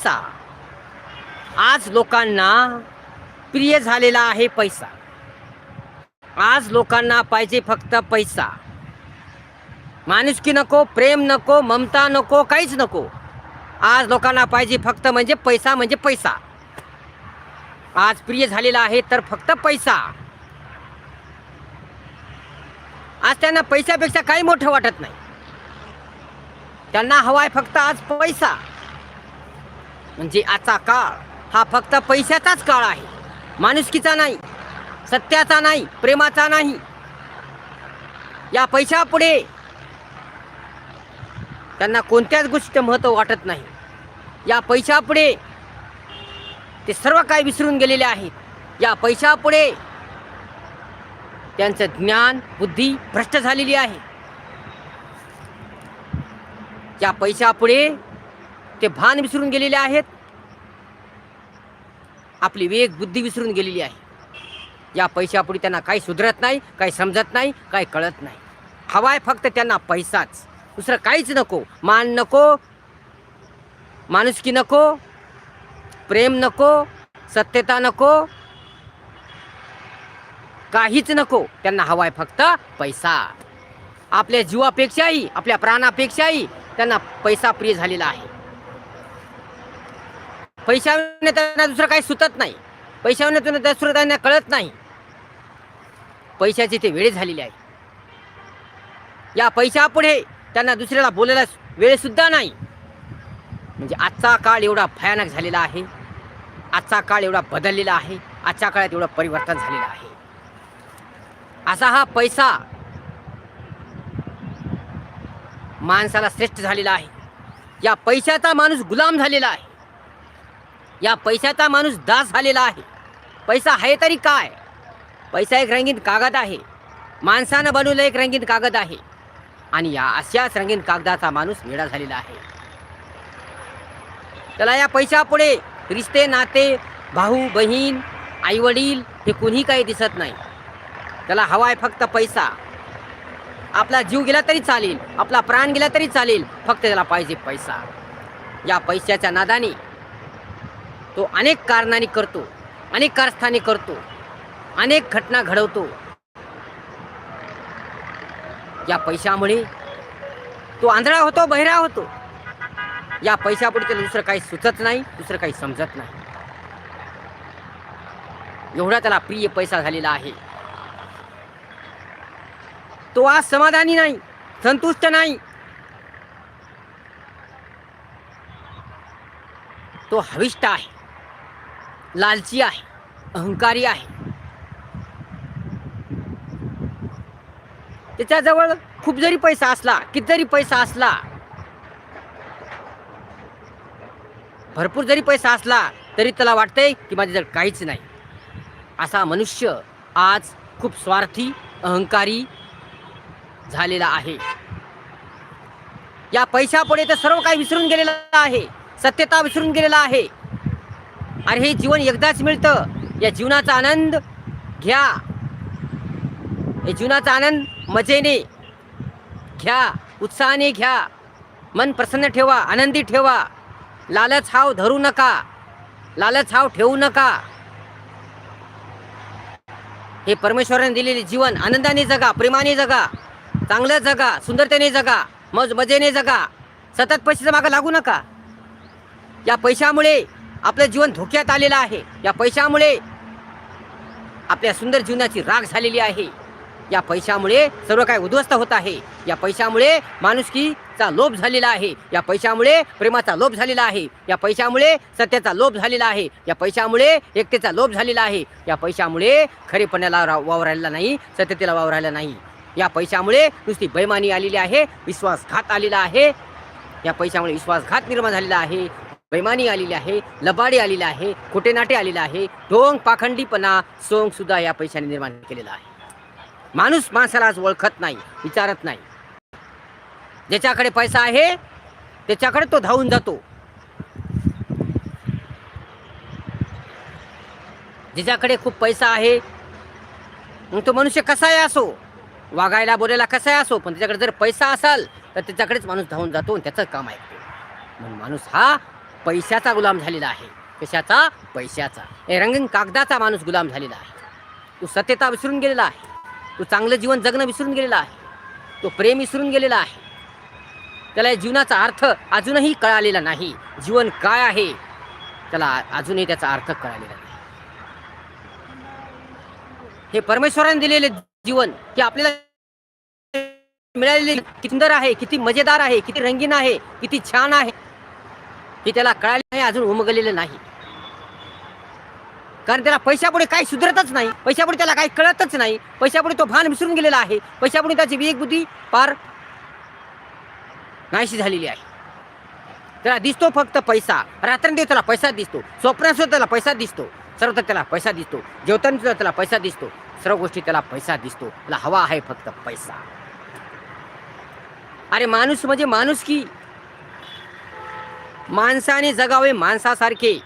पैसा. आज लोकांना प्रिय झालेला आहे पैसा. आज लोकांना पाहिजे फक्त पैसा. माणुसकी नको प्रेम नको ममता नको काहीच नको. आज लोकांना पाहिजे फक्त म्हणजे पैसा म्हणजे पैसा. आज प्रिय झालेला आहे तर फक्त पैसा. आज त्यांना पैशापेक्षा काही मोठं वाटत नाही. त्यांना हवाय फक्त आज पैसा. म्हणजे आजचा काळ हा फक्त पैशाचाच काळ आहे. माणुसकीचा नाही सत्याचा नाही प्रेमाचा नाही. या पैशापुढे त्यांना कोणत्याच गोष्टीचं महत्त्व वाटत नाही. या पैशापुढे ते सर्व काही विसरून गेलेले आहेत. या पैशापुढे त्यांचं ज्ञान बुद्धी भ्रष्ट झालेली आहे. या पैशापुढे ते भान विसरून गेलेले आहेत. आपली वेग बुद्धी विसरून गेलेली आहे. या पैशापुढे त्यांना काही सुधरत नाही काही समजत नाही काही कळत नाही. हवाय फक्त त्यांना पैसाच. दुसरं काहीच नको. मान नको माणुसकी नको प्रेम नको सत्यता नको काहीच नको. त्यांना हवाय फक्त पैसा. आपल्या जीवापेक्षाही आपल्या प्राणापेक्षाही त्यांना पैसा प्रिय झालेला आहे. पैशाने त्यांना दुसरं काही सुचत नाही. पैशाने त्यांना दुसरं त्यांना कळत नाही. पैशाची ते वेळ झालेली आहे. या पैशापुढे त्यांना दुसऱ्याला बोलायला वेळसुद्धा नाही. म्हणजे आजचा काळ एवढा भयानक झालेला आहे. आजचा काळ एवढा बदललेला आहे. आजच्या काळात एवढं परिवर्तन झालेलं आहे. असा हा पैसा माणसाला श्रेष्ठ झालेला आहे. या पैशाचा माणूस गुलाम झालेला आहे. या पैशाचा माणूस दास झालेला आहे. पैसा आहे तरी काय? पैसा एक रंगीत कागद आहे. माणसानं बनवलं एक रंगीत कागद आहे. आणि या अशाच रंगीत कागदाचा माणूस वेळा झालेला आहे. त्याला या पैशापुढे रिश्ते नाते भाऊ बहीण आईवडील हे कुणी काही दिसत नाही. त्याला हवा आहे फक्त पैसा. आपला जीव गेला तरी चालेल आपला प्राण गेला तरी चालेल फक्त त्याला पाहिजे पैसा. या पैशाच्या नादाने तो अनेक कारणाने करतो अनेक कारस्थाने करतो अनेक घटना घडवतो. या पैशामुळे तो आंधळा होतो बहिरा होतो. या पैशापुढे त्याला दुसरं काही सुचत नाही दुसरं काही समजत नाही. एवढा त्याला प्रिय पैसा झालेला आहे. तो आज समाधानी नाही संतुष्ट नाही. तो हविष्ट आहे. लालची आहे अहंकारी आहे. त्याच्याजवळ खूप जरी पैसा असला कितीतरी पैसा असला भरपूर जरी पैसा असला तरी त्याला वाटतंय की माझ्याजवळ काहीच नाही. असा मनुष्य आज खूप स्वार्थी अहंकारी झालेला आहे. या पैशापुढे तर सर्व काही विसरून गेलेलं आहे सत्यता विसरून गेलेला आहे. अरे हे जीवन एकदाच मिळतं. या जीवनाचा आनंद घ्या. हे जीवनाचा आनंद मजेने घ्या. उत्साहाने घ्या. मन प्रसन्न ठेवा. आनंदी ठेवा. लालच हाव धरू नका. लालच हाव ठेवू नका. हे परमेश्वराने दिलेले जीवन आनंदाने जगा प्रेमाने जगा चांगलं जगा सुंदरतेने जगा मज मजेने जगा. सतत पैशाचा मागं लागू नका. या पैशामुळे आपलं जीवन धोक्यात आलेलं आहे. या पैशामुळे आपल्या सुंदर जीवनाची राग झालेली आहे. या पैशामुळे सर्व काय उद्ध्वस्त होत आहे. या पैशामुळे माणुसकीचा लोभ झालेला आहे. या पैशामुळे प्रेमाचा लोभ झालेला आहे. या पैशामुळे सत्याचा लोभ झालेला आहे. या पैशामुळे एकतेचा लोभ झालेला आहे. या पैशामुळे खरेपणाला वावरायला नाही सत्यतेला वावरायला नाही. या पैशामुळे नुसती बैमानी आलेली आहे विश्वासघात आलेला आहे. या पैशामुळे विश्वासघात निर्माण झालेला आहे. बैमानी आलेली आहे लबाडी आलेली आहे खोटेनाटे आलेलं आहे ढोंग पाखंडीपणा सोंग सुद्धा या पैशाने निर्माण केलेला आहे. माणूस माणसाला आज ओळखत नाही विचारत नाही. ज्याच्याकडे पैसा आहे त्याच्याकडे तो धावून जातो. ज्याच्याकडे खूप पैसा आहे मग तो मनुष्य कसाही असो वागायला बोलायला कसाही असो पण त्याच्याकडे जर पैसा असाल तर त्याच्याकडेच माणूस धावून जातो आणि त्याचं काम ऐकतो म्हणून माणूस हा पैशाचा गुलाम झालेला आहे. कशाचा? पैशाचा. हे रंगीन कागदाचा माणूस गुलाम झालेला आहे. तो सत्यता विसरून गेलेला आहे. तो चांगलं जीवन जगणं विसरून गेलेला आहे. तो प्रेम विसरून गेलेला आहे. त्याला जीवनाचा अर्थ अजूनही कळालेला नाही. जीवन काय आहे? त्याला अजूनही त्याचा अर्थ कळालेला नाही. हे परमेश्वराने दिलेले जीवन की आपल्याला मिळालेले किती सुंदर आहे किती मजेदार आहे किती रंगीन आहे किती छान आहे. हे त्याला कळाले नाही अजून उमगलेलं नाही. कारण त्याला पैशापुढे काही सुधरतच नाही. पैशापुढे त्याला काही कळतच नाही. पैशापुढे तो भान विसरून गेलेला आहे. पैशापुढे त्याची विवेक बुद्धी पार नाहीशी झालेली आहे. त्याला दिसतो फक्त पैसा. रात्रंदिवस त्याला पैसा दिसतो. स्वप्नासुद्धा त्याला पैसा दिसतो. सर्वत्र त्याला पैसा दिसतो. जेवताना सुद्धा त्याला पैसा दिसतो. सर्व गोष्टी त्याला पैसा दिसतो. त्याला हवा आहे फक्त पैसा. अरे माणूस म्हणजे माणूस की माणसाने जगावे माणसासारखे.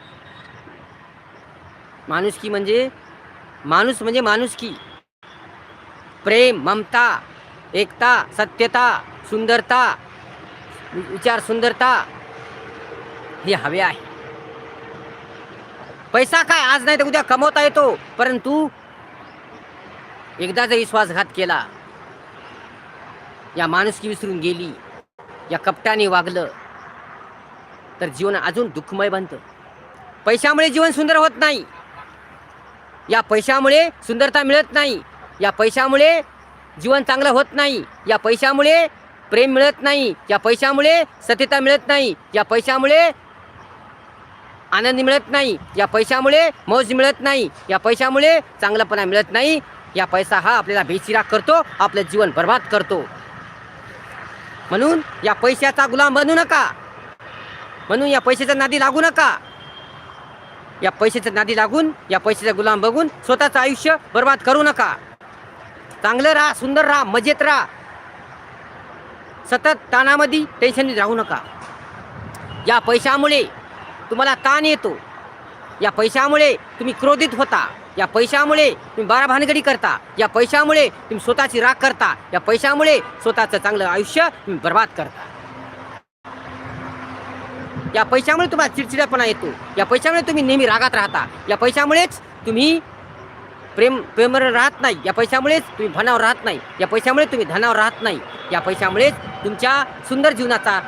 माणुसकी म्हणजे माणूस म्हणजे माणुसकी. प्रेम ममता एकता सत्यता सुंदरता विचार सुंदरता हे हवे आहे. पैसा काय? आज नाही तर उद्या कमवता येतो. परंतु एकदा जर विश्वासघात केला या माणुसकी विसरून गेली या कपटाने वागलं तर जीवन अजून दुःखमय बनतं. पैशामुळे जीवन सुंदर होत नाही. या पैशामुळे सुंदरता मिळत नाही. या पैशामुळे जीवन चांगलं होत नाही. या पैशामुळे प्रेम मिळत नाही. या पैशामुळे सत्यता मिळत नाही. या पैशामुळे आनंद मिळत नाही. या पैशामुळे मौज मिळत नाही. या पैशामुळे चांगलंपणा मिळत नाही. या पैसा हा आपल्याला बेचिराग करतो. आपलं जीवन बर्बाद करतो. म्हणून या पैशाचा गुलाम बनू नका. म्हणून या पैशाच्या नादी लागू नका. या पैशाच्या नादी लागून या पैशाचा गुलाम बघून स्वतःचं आयुष्य बर्बाद करू नका. चांगलं राहा सुंदर राहा मजेत राहा. सतत ताणामध्ये टेन्शन राहू नका. या पैशामुळे तुम्हाला ताण येतो. या पैशामुळे तुम्ही क्रोधित होता. या पैशामुळे तुम्ही बारा भानगडी करता. या पैशामुळे तुम्ही स्वतःची राग करता. या पैशामुळे स्वतःचं चांगलं आयुष्य तुम्ही बर्बाद करता. या पैशामुळे तुम्हाला चिडचिडापणा येतो. या पैशामुळे तुम्ही नेहमी रागात राहता. या पैशामुळेच तुम्ही प्रेम प्रेमर राहत नाही. या पैशामुळेच तुम्ही भनावर राहत नाही. या पैशामुळे तुम्ही धनावर राहत नाही. या पैशामुळेच तुमच्या सुंदर जीवनाचा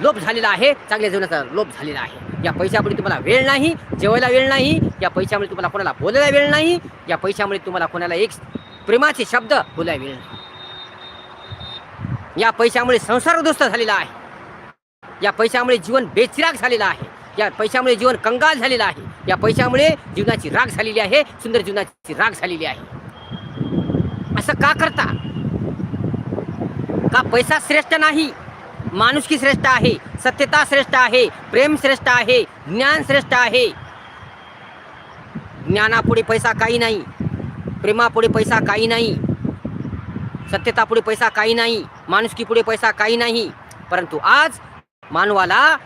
लोप झालेला आहे. चांगल्या जीवनाचा लोप झालेला आहे. या पैशामुळे तुम्हाला वेळ नाही जेवायला वेळ नाही. या पैशामुळे तुम्हाला कोणाला बोलायला वेळ नाही. या पैशामुळे तुम्हाला कोणाला एक प्रेमाचे शब्द बोलायला वेळ नाही. या पैशामुळे संसार उद्ध्वस्त झालेला आहे. या पैशामुळे जीवन बेचिराग झालेलं आहे. या पैशामुळे जीवन कंगाल झालेलं आहे. या पैशामुळे जीवनाची राग झालेली आहे. सुंदर जीवनाची राग झालेली आहे. असं का करता? का पैसा श्रेष्ठ नाही? माणुसकी श्रेष्ठ आहे. सत्यता श्रेष्ठ आहे. प्रेम श्रेष्ठ आहे. ज्ञान श्रेष्ठ आहे. ज्ञानापुढे पैसा काही नाही. प्रेमापुढे पैसा काही नाही. सत्यतापुढे पैसा काही नाही. माणुसकीपुढे पैसा काही नाही. परंतु आज मानवाला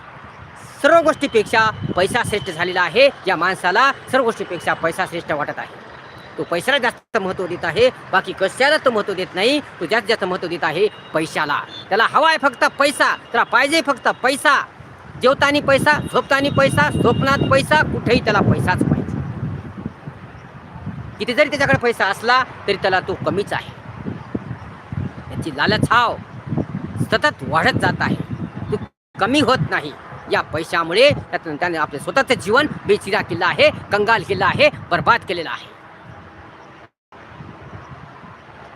सर्व गोष्टीपेक्षा पैसा श्रेष्ठ झालेला आहे. या माणसाला सर्व गोष्टीपेक्षा पैसा श्रेष्ठ वाटत आहे. तो पैशाला जास्त महत्त्व देत आहे. बाकी कशाला तो महत्त्व देत नाही? तो जास्त जास्त महत्त्व देत आहे पैशाला. त्याला हवा आहे फक्त पैसा. त्याला पाहिजे फक्त पैसा. जेवतानी पैसा झोपतानी पैसा स्वप्नात पैसा कुठेही त्याला पैसाच पाहिजे. किती जरी त्याच्याकडे पैसा असला तरी त्याला तो कमीच आहे. त्याची लालच हाव सतत वाढत जात आहे. कमी होत नाही. या पैशामुळे त्यातून त्याने आपले स्वतःचं जीवन बेचिरा केलं आहे कंगाल केलं आहे बर्बाद केलेलं आहे.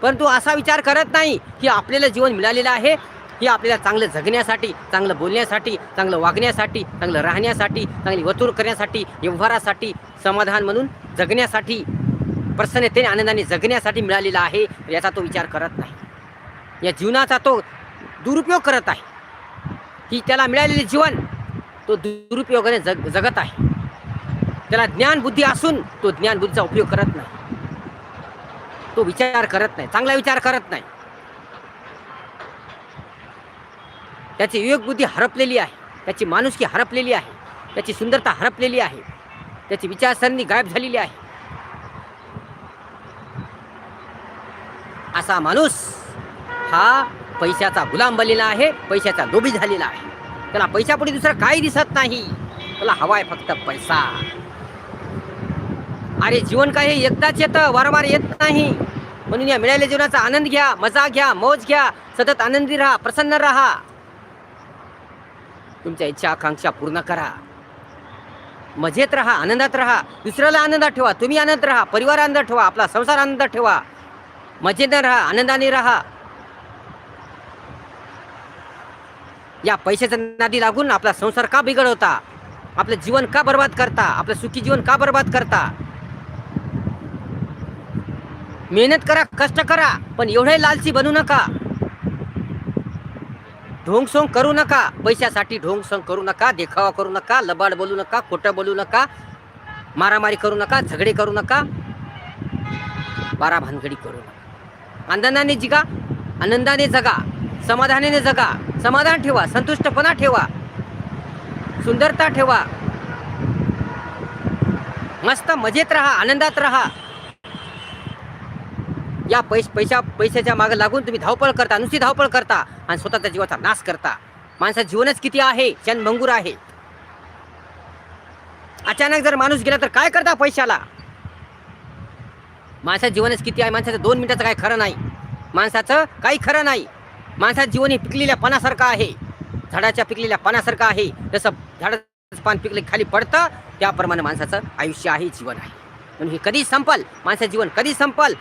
परंतु असा विचार करत नाही की आपल्याला जीवन मिळालेलं आहे हे आपल्याला चांगलं जगण्यासाठी चांगलं बोलण्यासाठी चांगलं वागण्यासाठी चांगलं राहण्यासाठी चांगली वतूर करण्यासाठी व्यवहारासाठी समाधान म्हणून जगण्यासाठी प्रसन्नतेने आनंदाने जगण्यासाठी मिळालेला आहे याचा तो विचार करत नाही. या जीवनाचा तो दुरुपयोग करत आहे. ही त्याला मिळालेले जीवन तो दुरुपयोगाने जग जगत आहे. त्याला ज्ञान बुद्धी असून तो ज्ञान बुद्धीचा उपयोग करत नाही. तो विचार करत नाही चांगला विचार करत नाही. त्याची विवेक बुद्धी हरपलेली आहे त्याची माणुसकी हरपलेली आहे त्याची सुंदरता हरपलेली आहे त्याची विचारसरणी गायब झालेली आहे. असा माणूस हा पैशाचा गुलाम बनलेला आहे पैशाचा लोभी झालेला आहे. त्याला पैशापुढे दुसरं काही दिसत नाही. त्याला हवाय फक्त पैसा. अरे जीवन काय हे एकदाच येतं वारंवार येत नाही. म्हणून या मिळालेल्या जीवनाचा आनंद घ्या मजा घ्या मौज घ्या सतत आनंदी राहा प्रसन्न राहा. तुमच्या इच्छा आकांक्षा पूर्ण करा. मजेत राहा आनंदात राहा. दुसऱ्याला आनंदात ठेवा तुम्ही आनंद राहा. परिवार आनंदात ठेवा आपला संसार आनंदात ठेवा. मजेने राहा आनंदाने राहा. या पैशाच्या नादी लागून आपला संसार का बिघडवता? आपलं जीवन का बर्बाद करता? आपलं सुखी जीवन का बर्बाद करता? मेहनत करा कष्ट करा पण एवढे लालची बनू नका. ढोंगसोंग करू नका. पैशासाठी ढोंगसोंग करू नका देखावा करू नका लबाड बोलू नका खोटं बोलू नका मारामारी करू नका झगडे करू नका बारा भानगडी करू नका. आनंदाने जिगा आनंदाने जगा. समाधानाने जगा. समाधान ठेवा. संतुष्टपणा ठेवा. सुंदरता ठेवा. मस्त मजेत राहा. आनंदात राहा. या पैश पैशा पैशाच्या मागे लागून तुम्ही धावपळ करता. नुसती धावपळ करता आणि स्वतःच्या जीवाचा नाश करता. माणसाचं जीवनच किती आहे? क्षणभंगूर आहे. अचानक जर माणूस गेला तर काय करता पैशाला? माणसाचं जीवनच किती आहे? माणसाचं दोन मिनिटाचं काय खरं नाही. माणसाचं काही खरं नाही. माणसाचं जीवन हे पिकलेल्या पानासारखं आहे. झाडाच्या पिकलेल्या पानासारखं आहे. जसं झाडाचं पान पिकले खाली पडतं त्याप्रमाणे माणसाचं आयुष्य आहे जीवन आहे. म्हणून हे कधी संपल. माणसाचं जीवन कधी संपल.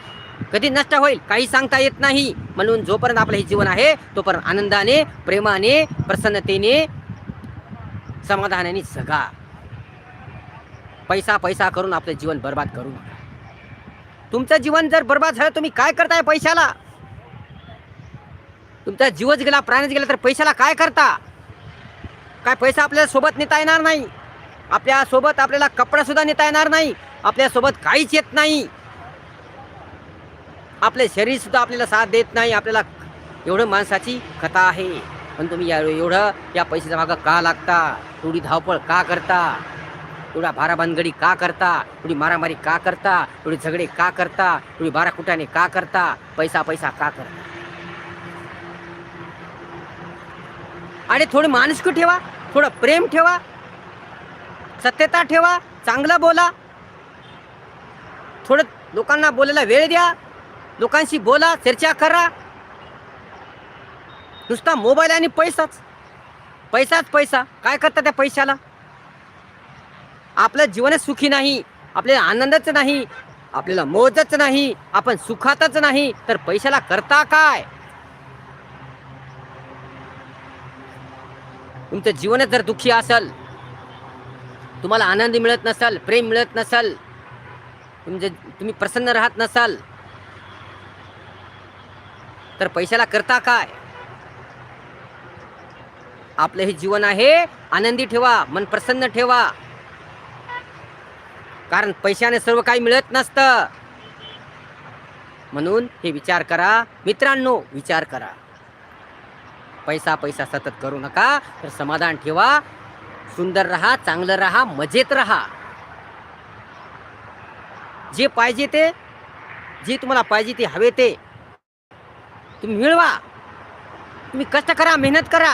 कधी नष्ट होईल काही सांगता येत नाही. म्हणून जोपर्यंत आपलं हे जीवन आहे तोपर्यंत आनंदाने प्रेमाने प्रसन्नतेने समाधानाने जगा. पैसा पैसा करून आपलं जीवन बर्बाद करू नका. तुमचं जीवन जर बर्बाद झालं तुम्ही काय करताय पैशाला? तुमचा जीवच गेला प्राणच गेला तर पैशाला काय करता? काय पैसा आपल्याला सोबत नेता येणार नाही. आपल्यासोबत आपल्याला कपडा सुद्धा नेता येणार नाही. आपल्यासोबत काहीच येत नाही. आपले शरीर सुद्धा आपल्याला साथ देत नाही. आपल्याला एवढं माणसाची कथा आहे. पण तुम्ही या एवढं या पैशाच्या मागं का लागता? थोडी धावपळ का करता? एवढा भाराभानगडी का करता? एवढी मारामारी का करता? थोडी झगडे का करता? थोडी बाराकुटाने का करता? पैसा पैसा का करता? आणि थोडी माणुसकी ठेवा थोडं प्रेम ठेवा सत्यता ठेवा चांगलं बोला. थोडं लोकांना बोलायला वेळ द्या लोकांशी बोला चर्चा करा. नुसता मोबाईल आणि पैसाच. पैसाच पैसा. काय करता त्या पैशाला? आपलं जीवनच सुखी नाही आपल्याला आनंदच नाही आपल्याला मोजच नाही आपण सुखातच नाही तर पैशाला करता काय? तुमचं जीवनच जर दुःखी असेल तुम्हाला आनंद मिळत नसेल प्रेम मिळत नसेल तुमचे तुम्ही प्रसन्न राहत नसाल तर पैशाला करता काय? आपलं हे जीवन आहे आनंदी ठेवा मन प्रसन्न ठेवा. कारण पैशाने सर्व काही मिळत नसतं. म्हणून हे विचार करा. मित्रांनो विचार करा. पैसा पैसा सतत करू नका. तर समाधान ठेवा. सुंदर राहा चांगलं राहा मजेत राहा. जे पाहिजे ते जे तुम्हाला पाहिजे ते हवे ते. तुम्ही मिळवा. तुम्ही कष्ट करा मेहनत करा.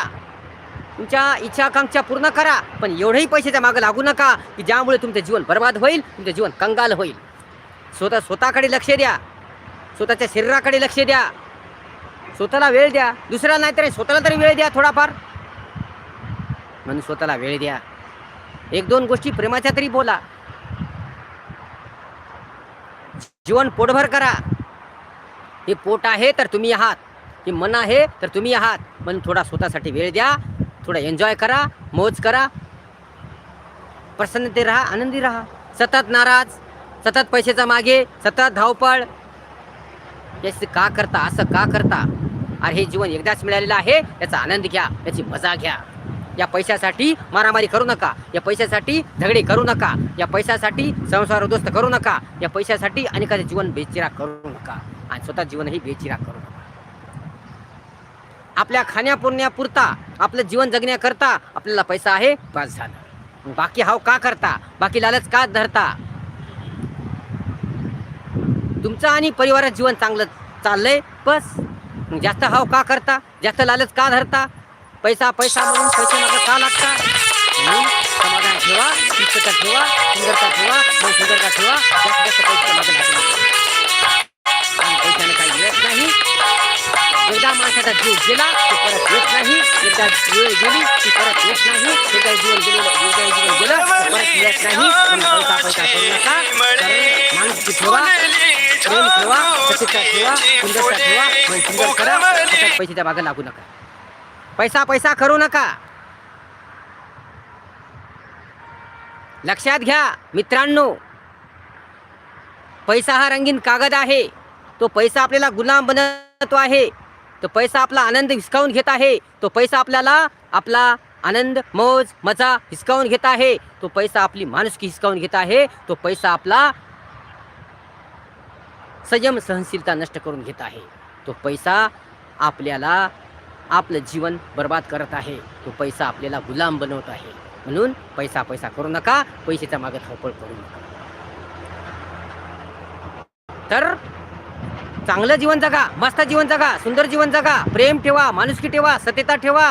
तुमच्या इच्छा आकांक्षा पूर्ण करा. पण एवढेही पैशाच्या मागं लागू नका की ज्यामुळे तुमचं जीवन बर्बाद होईल तुमचं जीवन कंगाल होईल. स्वतः स्वतःकडे लक्ष द्या. स्वतःच्या शरीराकडे लक्ष द्या. स्वतःला वेळ द्या. दुसऱ्याला नाही तरी स्वतःला तरी वेळ द्या थोडाफार. म्हणून स्वतःला वेळ द्या. एक दोन गोष्टी प्रेमाच्या तरी बोला. जीवन पोटभर करा. हे पोट आहे तर तुम्ही आहात. हे मन आहे तर तुम्ही आहात. म्हणून थोडा स्वतःसाठी वेळ द्या. थोडा एन्जॉय करा. मौज करा. प्रसन्नते राहा आनंदी राहा. सतत नाराज सतत पैशाचा मागे सतत धावपळ. याचं का करता असं का करता? अरे हे जीवन एकदाच मिळालेलं आहे याचा आनंद घ्या याची मजा घ्या. या पैशासाठी मारामारी करू नका या पैशासाठी झगडे करू नका या पैशासाठी संसार उद्ध्वस्त करू नका या पैशासाठी अनेकांचे जीवन बेचिरा करू नका. आणि स्वतः जीवनही बेचिरा करू नका. आपल्या खाण्यापुरण्यापुरता आपलं जीवन जगण्याकरता आपल्याला पैसा आहे बस झाला. बाकी हाव का करता? बाकी लालच का धरता? तुमचं आणि परिवाराचं जीवन चांगलं चाललंय बस. मग जास्त हाव का करता? जास्त लालच का धरता? पैसा पैसा म्हणून पैसे मागं का लागता? म्हणून समाधान ठेवा शिस्तता ठेवा सुंदरता ठेवा मग सुंदरता ठेवा जास्त जास्त पैसे मागे लागू पैशाने काही मिळत नाही. एकदा माणसाचा जीव गेला तो परत येत नाही. एकदा वेळ गेली ती परत येत नाही. एकदा जीवन गेलेलं एकदा जीवन गेलं परत येत नाही. पैसा पैसा करू नका. माणूस ठेवा प्रेम ठेवा सत्यता ठेवा सुंदरता ठेवा मन सुंदर करा त्याच्यात पैशाच्या मागे लागू नका. पैसा पैसा करू नका. लक्षात घ्या मित्रांनो. पैसा हा रंगीन कागद आहे. तो पैसा आपल्याला गुलाम बनवतो आहे. तो पैसा आपला आनंद हिसकावून घेत आहे. तो पैसा आपल्याला आपला आनंद मौज मजा हिसकावून घेत आहे. तो पैसा आपली माणुसकी हिसकावून घेत आहे. तो पैसा आपला संयम सहनशीलता नष्ट करून घेत आहे. तो पैसा आपल्याला आपलं जीवन बर्बाद करत आहे. तो पैसा आपल्याला गुलाम बनवत आहे. म्हणून पैसा पैसा करू नका पैशाच्या मागे धावपळ करू नका. तर चांगलं जीवन जगा मस्त जीवन जगा सुंदर जीवन जगा प्रेम ठेवा माणुसकी ठेवा सत्यता ठेवा.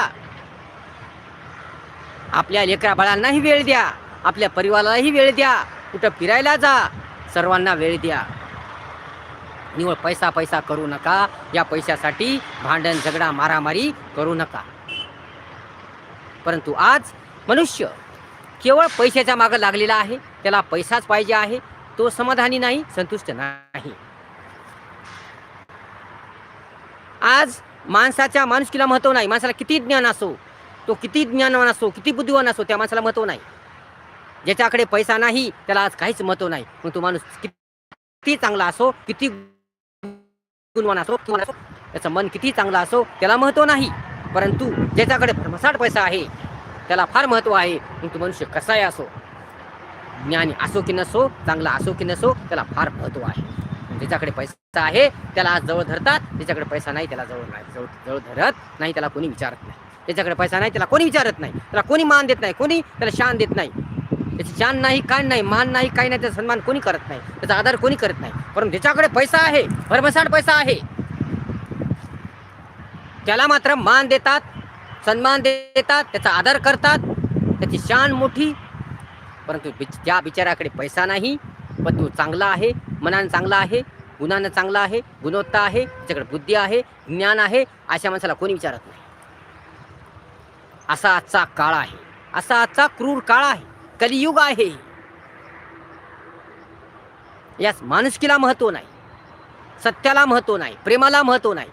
आपल्या लेकरा बाळांनाही वेळ द्या आपल्या परिवारालाही वेळ द्या. कुठं फिरायला जा सर्वांना वेळ द्या. निवळ पैसा पैसा करू नका. या पैशासाठी भांडण झगडा मारामारी करू नका. परंतु आज मनुष्य केवळ पैशाच्या मागं लागलेला आहे. त्याला पैसाच पाहिजे आहे. तो समाधानी नाही संतुष्ट नाही. आज माणसाच्या माणुसकीला महत्त्व नाही. माणसाला किती ज्ञान असो तो किती ज्ञानवान असो किती बुद्धिवान असो त्या माणसाला महत्त्व नाही. ज्याच्याकडे पैसा नाही त्याला आज काहीच महत्त्व नाही. मग तो माणूस किती चांगला असो किती गुणवान असो किंवा असो त्याचं मन किती चांगलं असो त्याला महत्त्व नाही. परंतु ज्याच्याकडे भरमसाठ पैसा आहे त्याला फार महत्त्व आहे. मग तो मनुष्य कसाही असो? ज्ञानी असो की नसो चांगला असो की नसो त्याला फार महत्त्व आहे. ज्याच्याकडे पैसा आहे त्याला आज जवळ धरतात. ज्याच्याकडे पैसा नाही त्याला जवळ नाही जवळ जवळ धरत नाही त्याला कोणी विचारत नाही. त्याच्याकडे पैसा नाही त्याला कोणी विचारत नाही. त्याला कोणी मान देत नाही कोणी त्याला शान देत नाही. त्याची शान नाही काय नाही मान नाही काय नाही त्याचा सन्मान कोणी करत नाही. त्याचा आदर कोणी करत नाही. परंतु ज्याच्याकडे पैसा आहे भरमसाठ पैसा आहे त्याला मात्र मान देतात सन्मान देतात त्याचा आदर करतात त्याची शान मोठी. परंतु ज्या बिचाऱ्याकडे पैसा नाही पण तो चांगला आहे मनानं चांगला आहे गुणानं चांगला आहे गुणवत्ता आहे त्याच्याकडे बुद्धी आहे ज्ञान आहे अशा माणसाला कोणी विचारत नाही. असा आजचा काळ आहे. असा आजचा क्रूर काळ आहे. कलियुग आहे. यास माणुसकीला महत्त्व नाही सत्याला महत्त्व नाही प्रेमाला महत्त्व नाही.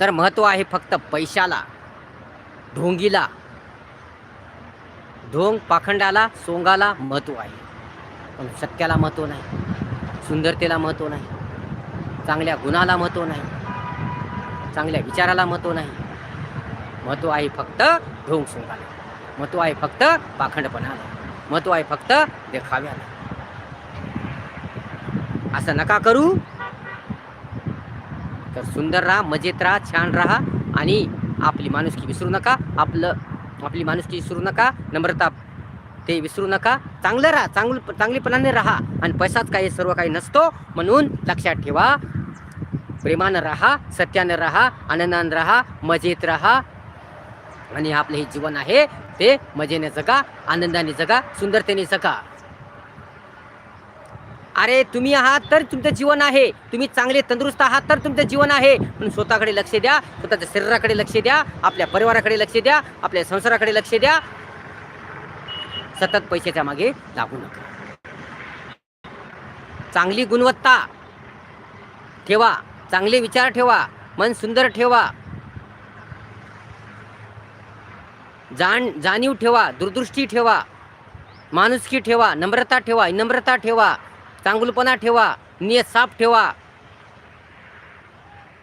तर महत्त्व आहे फक्त पैशाला ढोंगीला. ढोंग पाखंडाला सोंगाला महत्त्व आहे. पण सत्याला महत्त्व नाही सुंदरतेला महत्त्व नाही चांगल्या गुणाला महत्त्व नाही चांगल्या विचाराला महत्त्व नाही. महत्त्व आहे फक्त ढोंग सोंगाला. महत्त्व आहे फक्त पाखंडपणाला महत्त्व आहे फक्त देखाव्याला. असं नका करू. तर सुंदर राहा मजेत राहा छान राहा आणि आपली माणुसकी विसरू नका. आपलं आपली माणुसकी विसरू नका. नम्रता ते विसरू नका. चांगलं राहा चांगलं चांगलीपणाने राहा आणि पैसाच काही सर्व काही नसतो म्हणून लक्षात ठेवा. प्रेमानं राहा सत्यानं राहा आनंदानं राहा मजेत राहा आणि आपलं हे जीवन आहे. ते मजेने जगा आनंदाने जगा सुंदरतेने जगा. अरे तुम्ही आहात तर तुमचं जीवन आहे. तुम्ही चांगले तंदुरुस्त आहात तर तुमचं जीवन आहे. म्हणून स्वतःकडे लक्ष द्या स्वतःच्या शरीराकडे लक्ष द्या आपल्या परिवाराकडे लक्ष द्या आपल्या संसाराकडे लक्ष द्या. सतत पैशाच्या मागे लागू नका. चांगली गुणवत्ता ठेवा चांगले विचार ठेवा मन सुंदर ठेवा. जाण जाणीव ठेवा दूरदृष्टी ठेवा माणुसकी ठेवा नम्रता ठेवा नम्रता ठेवा चांगुलपणा ठेवा नियत साफ ठेवा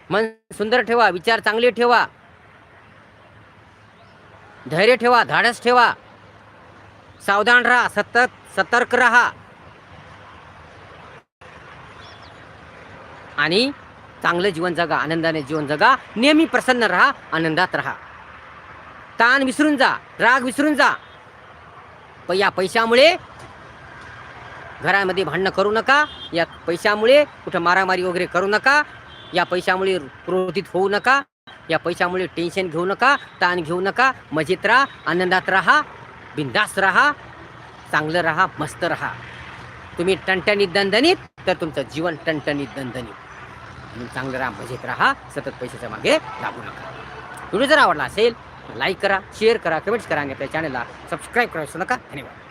मन सुंदर ठेवा विचार चांगले ठेवा धैर्य ठेवा धाडस ठेवा सावधान राहा सतत सतर्क राहा. आणि चांगलं जीवन जगा आनंदाने जीवन जगा नेहमी प्रसन्न राहा आनंदात राहा. ताण विसरून जा राग विसरून जा. प या पैशामुळे घरामध्ये भांडणं करू नका या पैशामुळे कुठं मारामारी वगैरे करू नका या पैशामुळे क्रोधित होऊ नका या पैशामुळे टेन्शन घेऊ नका ताण घेऊ नका मजेत राहा आनंदात राहा बिंदास राहा चांगलं राहा मस्त राहा. तुम्ही टणटणीत दणदणीत तर तुमचं जीवन टणटणीत दणदणीत. म्हणून चांगलं राहा मजेत राहा सतत पैशाच्या मागे लागू नका. व्हिडिओ जर आवडला असेल लाईक करा शेअर करा कमेंट्स करा आणि आपल्या चॅनलला सबस्क्राईब करा नका. धन्यवाद.